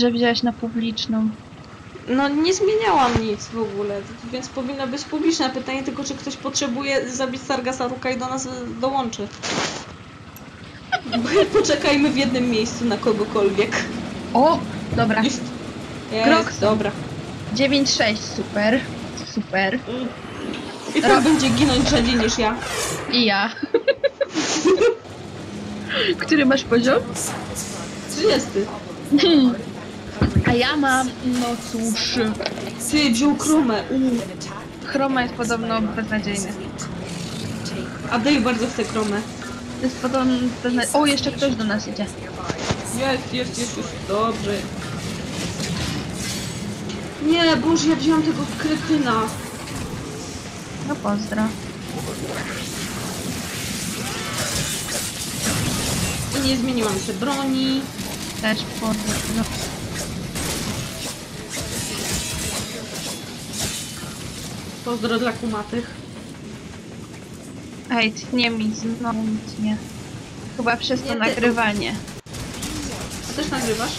że wziąłeś na publiczną. No nie zmieniałam nic w ogóle, więc powinno być publiczne. Pytanie tylko, czy ktoś potrzebuje zabić Sargasaruka i do nas dołączy. Poczekajmy w jednym miejscu na kogokolwiek. O! Dobra. Jest. Jest, Krokson. dobra. 9-6, super. Super. I tak będzie ginąć rzadziej niż ja. I ja. Który masz poziom? 30. A ja mam, no cóż, Ty wziął kromę. Uuu. chroma jest podobno beznadziejny. A Dave bardzo chce kromę. Jest podobno beznadziejny. O, jeszcze ktoś do nas idzie. Jest, jest, jest, jest. Dobrze. Nie, Boże, ja wziąłam tego kretyna. No pozdro. I nie zmieniłam się broni. Też pozdro. No. Pozdro dla kumatych. Ej, nie mi, znowu mi nie. Chyba przez to Nie, ty- nagrywanie. A też nagrywasz?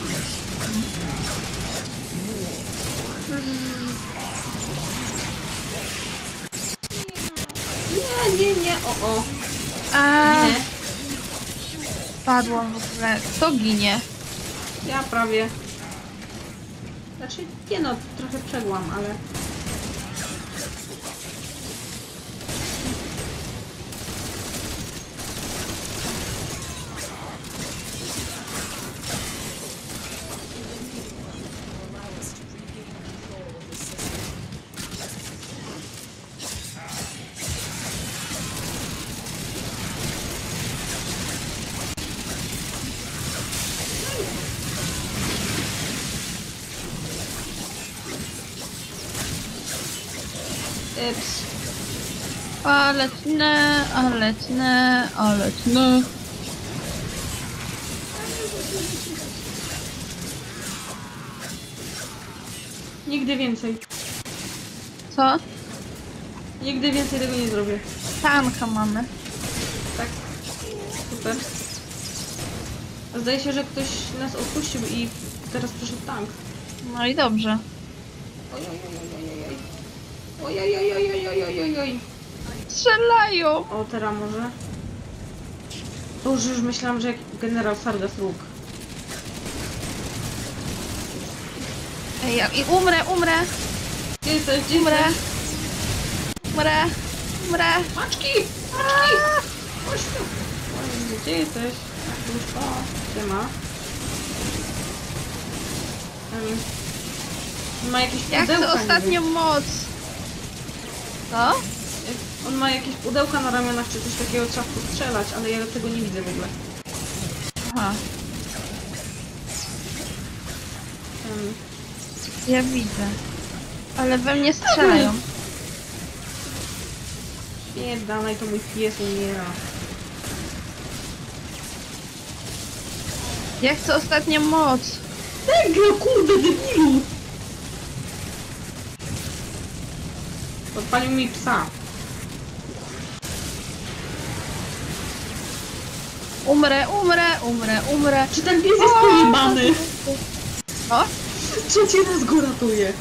Nie, nie, nie, o, o. A, Nie, padłam w ogóle. To ginie. ja prawie. Znaczy, nie no, trochę przegłam, ale... Ups. Ale tnę, ale tnę, ale tnę. Nigdy więcej. Co? Nigdy więcej tego nie zrobię. Tanka mamy. Tak? Super. Zdaje się, że ktoś nas opuścił i teraz przyszedł tank. No i dobrze. Ojojojojojojoj. Ojojojojojojojoj. Strzelają! O, teraz może. Boże, już myślałam, że jak generał Sargas Róg. Ej, ja, i umrę, umrę, Gdzie jesteś? Gdzie umrę. jesteś? Umrę, umrę. Maczki! Maczki! Chodź tu. Oj, Gdzie jesteś? Już, o, gdzie ma? Um, ma jakieś Ja pudełka, chcę nie ostatnią moc. Co? On ma jakieś pudełka na ramionach, czy coś takiego trzeba strzelać, ale ja tego nie widzę w ogóle. Aha, Um, ja widzę. Ale we mnie strzelają. Pierdalaj, to mój pies umiera. Ja chcę ostatnią moc. Tego, kurde, debilu! Odpalił mi psa. Umrę, umrę, umrę, umrę. Czy ten pies jest pojebany? O, Trzeci raz go ratuje.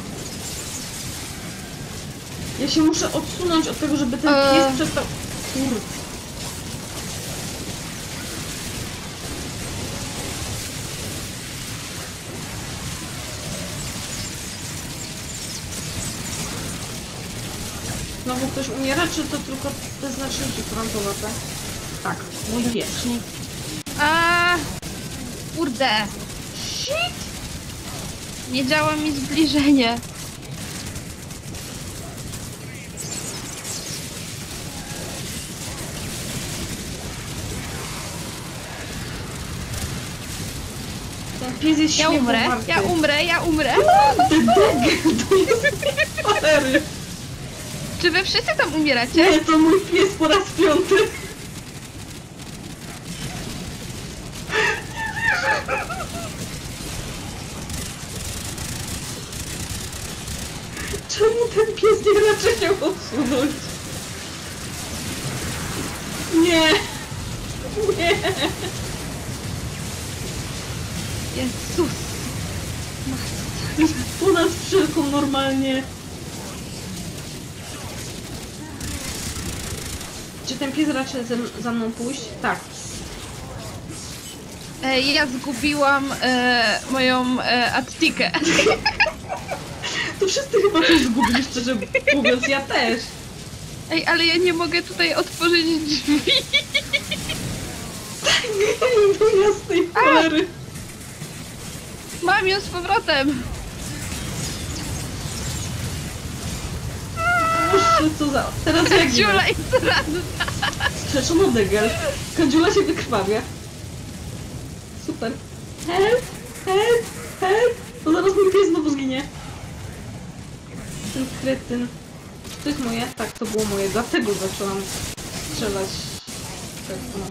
Ja się muszę odsunąć od tego, żeby ten Eee. pies przestał... Kurde. Znowu ktoś umiera, czy to tylko te znaczniki frontowate? Tak, mój pies. a, kurde. Shit. Nie działa mi zbliżenie. Ten pies jest Ja umrę, ja umrę, ja umrę. To jest cholery. Czy wy wszyscy tam umieracie? Nie, to mój pies po raz piąty. Czemu ten pies nie raczy się odsunąć? Nie! Nie! Jezus. Jest ponad wszelką normalnie. Czy ten pies raczy ze, za mną pójść? Tak. E, ja zgubiłam e, moją e, Attikę. To wszyscy chyba to zgubili, szczerze mówiąc, ja też. Ej, ale ja nie mogę tutaj otworzyć drzwi. Do jasnej cholery. Mam ją z powrotem. Boże, co za... Teraz jak Dziula jest ranna. Przeczono degel. Kadziula się wykrwawia. Super. Help! Help! Help! To zaraz mój pies znowu zginie. Ten kretyn. Czy to jest moje? Tak, to było moje. Dlatego zaczęłam strzelać. Tak, no.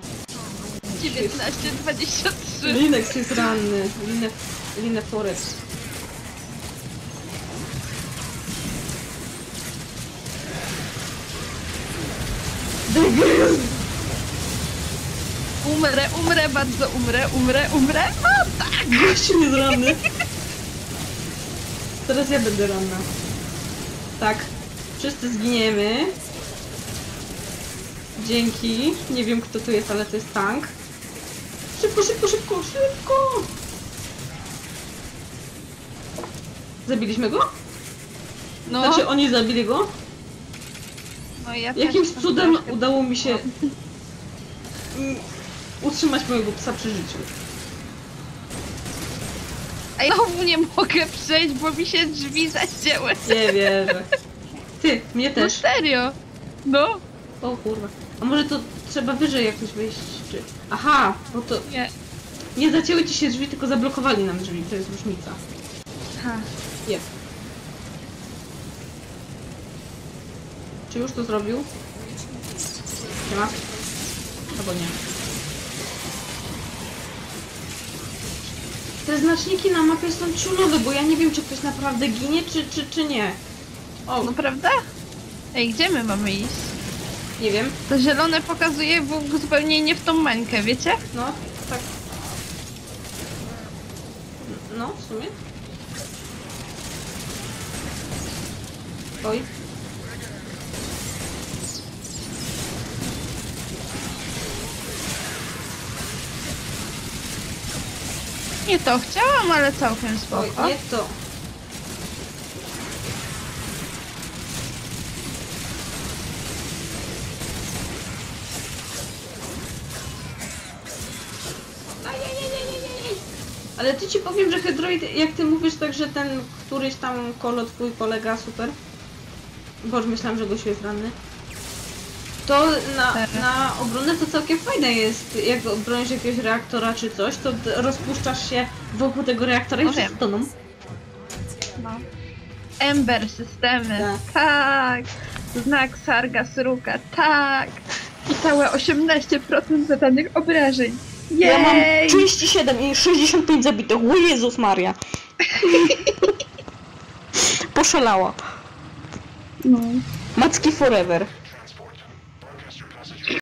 1923. Linex jest ranny. Line... Line Umrę, umrę, bardzo umrę, umrę, umrę. O tak! Gościu jest ranny. Teraz ja będę ranna. Tak. Wszyscy zginiemy. Dzięki. Nie wiem kto tu jest, ale to jest tank. Szybko, szybko, szybko, szybko! Zabiliśmy go? No, Znaczy oni zabili go? No ja Jakimś cudem udało mi się mm, utrzymać mojego psa przy życiu. A ja znowu nie mogę przejść, bo mi się drzwi zacięły. Nie wierzę. Ty, mnie No też. serio. No, O kurwa. A może to trzeba wyżej jakoś wejść, czy... Aha, bo to nie. nie zacięły ci się drzwi, tylko zablokowali nam drzwi, to jest różnica. Ha. Jest. Czy już to zrobił? Nie ma? Albo nie. Te znaczniki na mapie są ciulowe, bo ja nie wiem, czy ktoś naprawdę ginie, czy, czy, czy nie. O, No prawda? Ej, gdzie my mamy iść? nie wiem. To zielone pokazuje w zupełnie nie w tą mańkę, wiecie? No, tak. No, w sumie. Oj. Nie to chciałam, ale całkiem Oj, spoko. nie to. Ale ty ci powiem, że Hedroid, jak ty mówisz tak, że ten któryś tam kolo, twój kolega, super. Boże, myślałam, że gościu jest ranny. To na, Tak. na obronę to całkiem fajne jest. Jak bronisz jakiegoś reaktora czy coś, to rozpuszczasz się wokół tego reaktora i No wszyscy wiem. toną. No. Ember systemy. Tak. Tak. Znak Sarga Sruka. Tak. I całe 18% zadanych obrażeń. Jej! Ja mam 37 i 65 zabitych. O Jezus Maria. Poszalała. No. Macki forever.